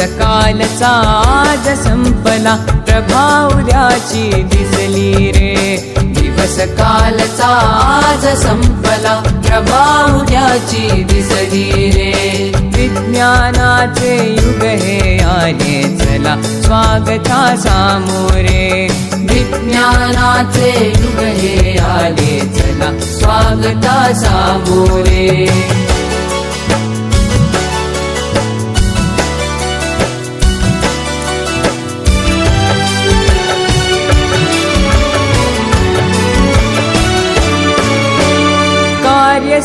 कालचा आज संपला. प्रभावल्याची दिसली रे. दिवस कालचा आज संपला. प्रभावल्याची दिसली रे. विज्ञानाचे युग हे आले चला. स्वागता सामोरे विज्ञानाचे युग हे आले चला. स्वागता सामोरे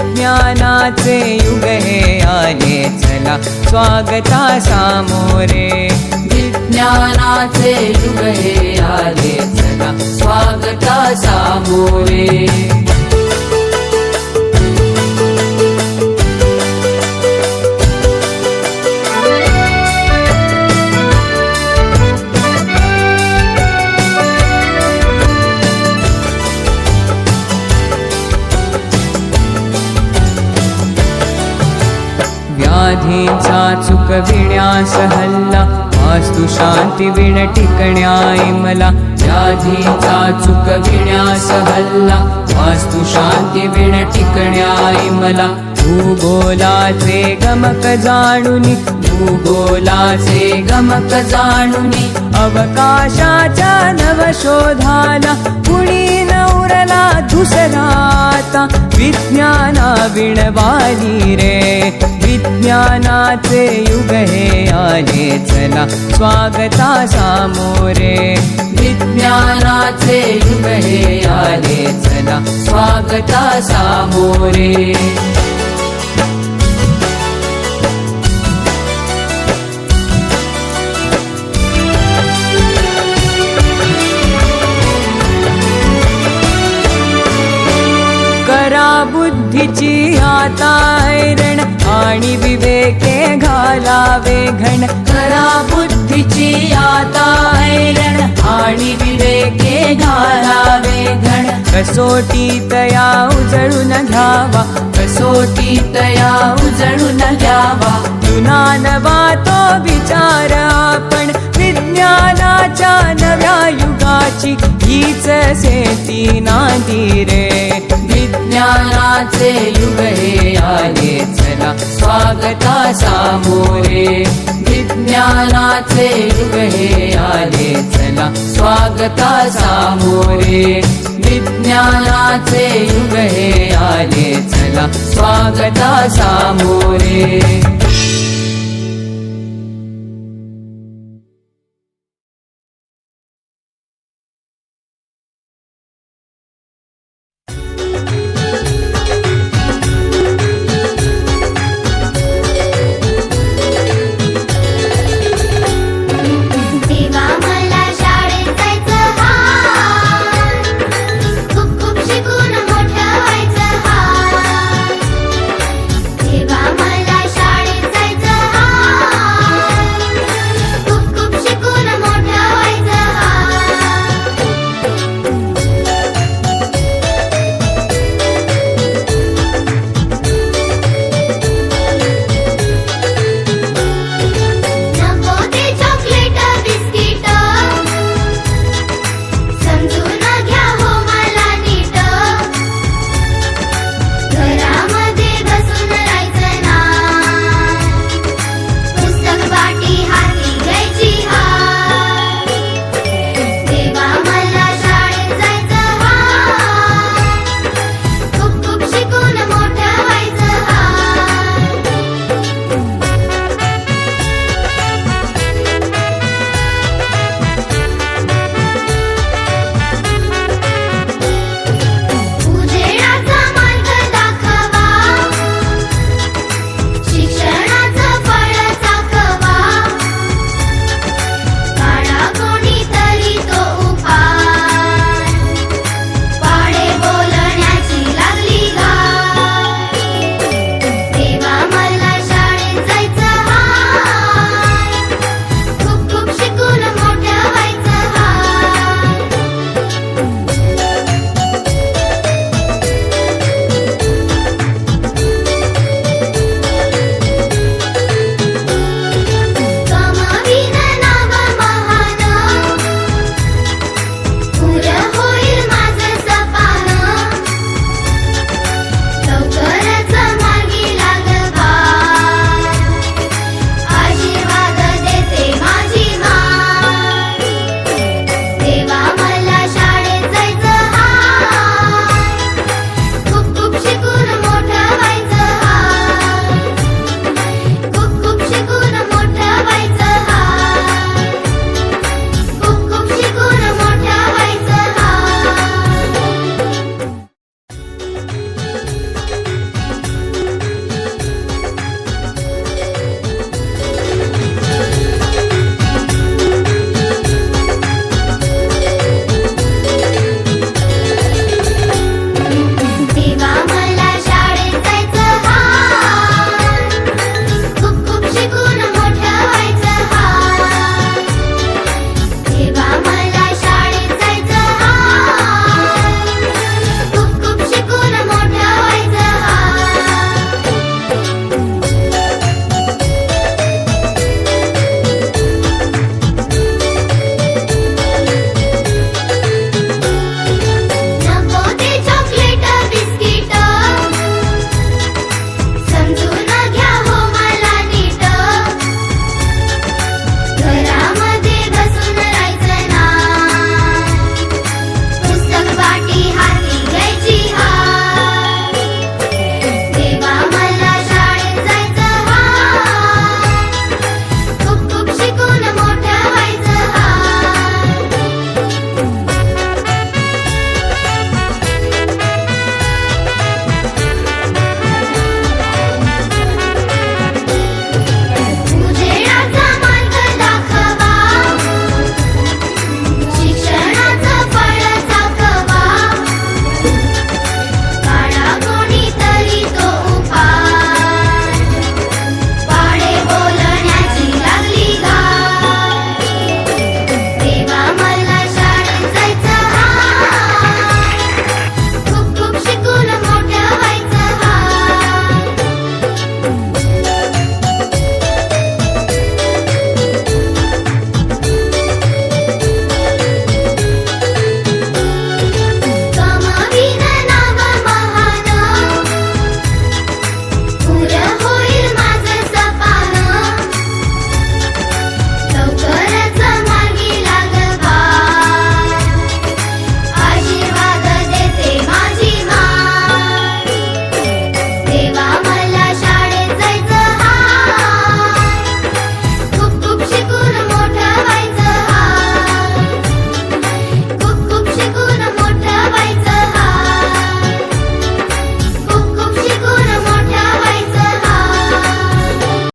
विज्ञानाचे युग आले चला. स्वागता सामोरे. विज्ञानाचे युग आले चला. स्वागता सामोरे बाहेचा चुक विण्यास हल्ला वास्तु शांती विण टिकण्याय मला व्याधीचा चुकविण्यास हल्ला वास्तु शांती विण टिकण्याय मला भूगोलाचे गमक जाणुनी भूगोलाचे गमक जाणुनी अवकाशाच्या नवशोधाला कुणी नवरला दुसराता विज्ञाना विणवाली रे विज्ञानाचे युग हे आले चला. स्वागता सामोरे विज्ञानाचे युग हे आले चला. स्वागता सामोरे बुद्धीची आता ऐरण आणि विवेके घालावे घण. करा बुद्धीची आता ऐरण आणि विवेके घालावे घण. कसोटी तया उजळून घ्यावा. कसोटी तया उजळून घ्यावा. जुना नवा तो विचार आपण. विज्ञानाच्या नव्या युगाची. हीच सेती नांदी रे. विज्ञानाचे युग हे आले चला. स्वागता सामोरे. विज्ञानाचे युग हे आले चला. स्वागता सामोरे. विज्ञानाचे युग हे आले चला. स्वागता सामोरे.